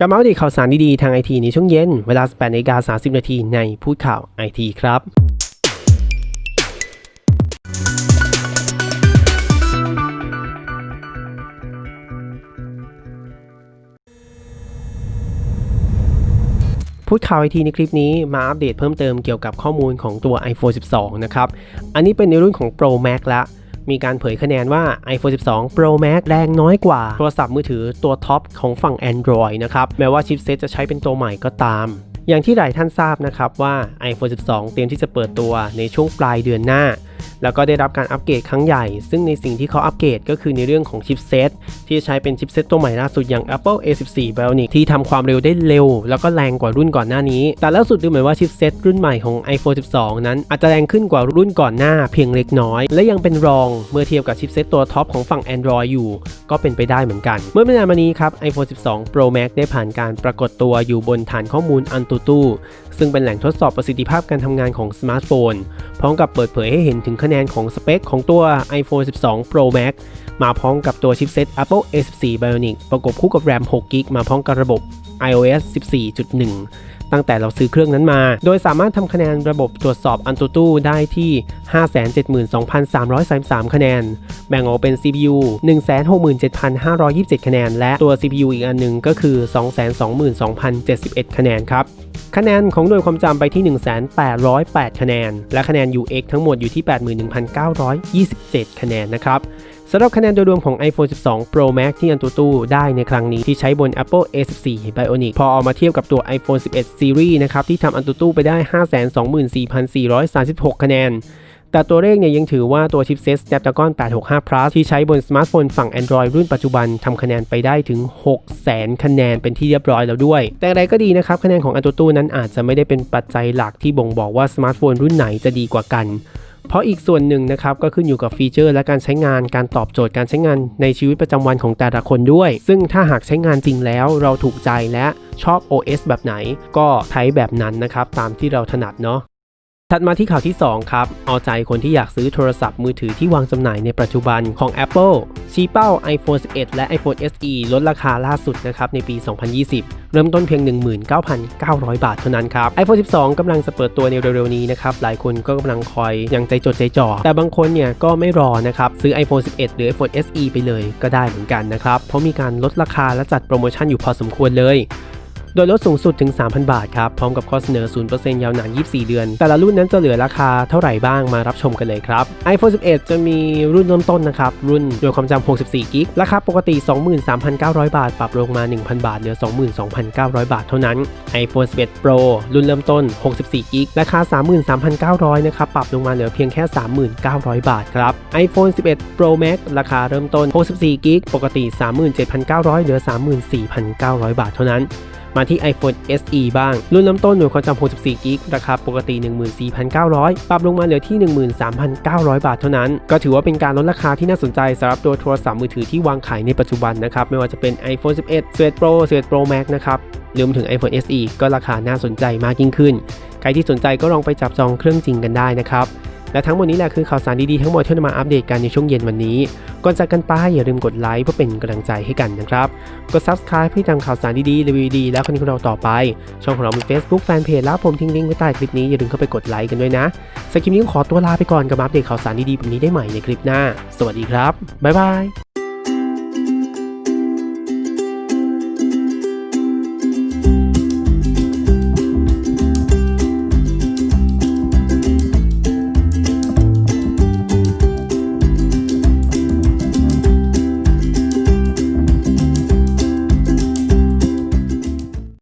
กลับมาอัปเดตข่าวสารดี ๆ ทางไอทีในช่วงเย็น เวลา 18นาฬิกา30 นาทีในพูดข่าวไอทีครับพูดข่าวไอทีในคลิปนี้มาอัปเดตเพิ่มเติมเกี่ยวกับข้อมูลของตัว iPhone 12 นะครับ อันนี้เป็นในรุ่นของ Pro Max ละ มีการเผยคะแนนว่า iPhone 12 Pro Max แรงน้อยกว่า โทรศัพท์มือถือตัวท็อปของฝั่ง Android นะครับ แม้ว่าชิปเซตจะใช้เป็นตัวใหม่ก็ตามอย่างที่หลายท่านทราบนะครับว่า iPhone 12 เตรียมที่จะเปิดตัวในช่วงปลายเดือนหน้า แล้วก็ได้รับการอัปเกรดครั้งใหญ่ ซึ่งในสิ่งที่เขาอัปเกรดก็คือในเรื่องของชิปเซตที่ใช้เป็นชิปเซตตัวใหม่ล่าสุดอย่าง Apple A14 Bionic ที่ทำความเร็วได้เร็ว แล้วก็แรงกว่ารุ่นก่อนหน้านี้ แต่ล่าสุดดูเหมือนว่าชิปเซตรุ่นใหม่ของ iPhone 12 นั้นอาจจะแรงขึ้นกว่ารุ่นก่อนหน้าเพียงเล็กน้อย และยังเป็นรองเมื่อเทียบกับชิปเซตตัวท็อปของฝั่ง Android อยู่ ก็เป็นไปได้เหมือนกัน เมื่อไม่นานมานี้ครับ iPhone 12 Pro Max ได้ผ่านการปรากฏตัวอยู่บนฐานข้อมูล Antutu ซึ่งเป็นแหล่งทดสอบประสิทธิภาพการทำงานของสมาร์ทโฟน พร้อมกับเปิดเผยให้เห็นถึงคะแนนของสเปคของตัว iPhone 12 Pro Max มาพร้อมกับตัวชิปเซต Apple A14 Bionic ประกบคู่กับ RAM 6 GB มาพร้อมกับระบบ iOS 14.1 ตั้งแต่เราซื้อเครื่องนั้นมา โดยสามารถทำคะแนนระบบตรวจสอบ Antutu ได้ที่ 572,333 คะแนน แบ่งออกเป็น CPU 167,527 คะแนน และตัว CPU อีกอันหนึ่งก็คือ 222,071 คะแนนครับคะแนนของหน่วยความจำไปที่ 1,808 คะแนน และคะแนน UX ทั้งหมดอยู่ที่ 81,927 คะแนนนะครับ สำหรับคะแนนโดยรวมของ iPhone 12 Pro Max ที่ Antutu ได้ในครั้งนี้ที่ใช้บน Apple A14 Bionic พอเอามาเทียบกับตัว iPhone 11 Series นะครับที่ทำ Antutu ไปได้ 524,436 คะแนนแต่ตัวเลขเนี่ยยังถือว่าตัวชิปเซต Snapdragon 865 Plus ที่ใช้บนสมาร์ทโฟนฝั่ง Android รุ่นปัจจุบันทำคะแนนไปได้ถึง 600,000 คะแนนเป็นที่เรียบร้อยแล้วด้วย แต่อะไรก็ดีนะครับคะแนนของ Antutu นั้นอาจจะไม่ได้เป็นปัจจัยหลักที่บ่งบอกว่าสมาร์ทโฟนรุ่นไหนจะดีกว่ากัน เพราะอีกส่วนหนึ่งนะครับก็ขึ้นอยู่กับฟีเจอร์ และการใช้งานการตอบโจทย์การใช้งานในชีวิตประจำวันของแต่ละคนด้วย ซึ่งถ้าหากใช้งานจริงแล้วเราถูกใจและชอบ OS แบบไหน ก็ใช้แบบนั้นนะครับตามที่เราถนัดเนาะ ถัดมาที่ข่าวที่ 2 ครับ เอาใจคนที่อยากซื้อโทรศัพท์มือถือที่วางจำหน่ายในปัจจุบันของ Apple ชี้เป้า iPhone 11 และ iPhone SE ลดราคาล่าสุดนะครับในปี 2020 เริ่มต้นเพียง 19,900 บาทเท่านั้นครับ iPhone 12 กำลังจะเปิดตัวในเร็วๆนี้นะครับ หลายคนก็กำลังคอยยังใจจดใจจ่อ แต่บางคนเนี่ยก็ไม่รอนะครับ ซื้อ iPhone 11 หรือ iPhone SE ไปเลยก็ได้เหมือนกันนะครับ เพราะมีการลดราคาและจัดโปรโมชั่นอยู่พอสมควรเลย โดยลดสูงสุดถึง 3,000 บาทครับ พร้อมกับข้อเสนอ 0%ยาวนาน 24 เดือน แต่ละรุ่นนั้นจะเหลือราคาเท่าไหร่บ้างมารับชมกันเลยครับ iPhone 11 จะมีรุ่นเริ่มต้นนะครับ รุ่นโดยความจำ64กิกราคาปกติ 23,900 บาท ปรับลงมา 1,000 บาท เหลือ 22,900 บาทเท่านั้น iPhone 11 Pro รุ่นเริ่มต้น 64กิกราคา 33,900 นะครับ ปรับลงมาเหลือเพียงแค่ 39,000บาทครับ iPhone 11 Pro Max ราคาเริ่มต้น64กิกปกติ 37,900 เหลือ 34,900 บาทเท่านั้น มาที่ iPhone SE บ้าง รุ่นเริ่มต้นหน่วยความจำ64กิกราคาปกติ 14,900 ปรับลงมาเหลือที่ 13,900 บาทเท่านั้น ก็ถือว่าเป็นการลดราคาที่น่าสนใจสำหรับตัวโทรศัพท์มือถือที่วางขายในปัจจุบันนะครับ ไม่ว่าจะเป็น iPhone 11 11 Pro 11 Pro Max นะครับรวมถึง iPhone SE ก็ราคาน่าสนใจมากยิ่งขึ้น ใครที่สนใจก็ลองไปจับจองเครื่องจริงกันได้นะครับ และทั้งหมดนี้แหละคือข่าวสารดีๆทั้งหมดที่นำมาอัปเดตกันในช่วงเย็นวันนี้ ก่อนจากกันไปอย่าลืมกดไลค์เพื่อเป็นกำลังใจให้กันนะครับ กด subscribe เพื่อตามข่าวสารดีๆรีวิวดีและคอนเทนต์ของเราต่อไป ช่องของเรามี Facebook Fanpage แล้วผมทิ้งลิงก์ไว้ใต้คลิปนี้อย่าลืมเข้าไปกดไลค์กันด้วยนะสำหรับคลิปนี้ขอตัวลาไปก่อนกับอัปเดตข่าวสารดีๆแบบนี้ได้ใหม่ในคลิปหน้า สวัสดีครับบ๊ายบาย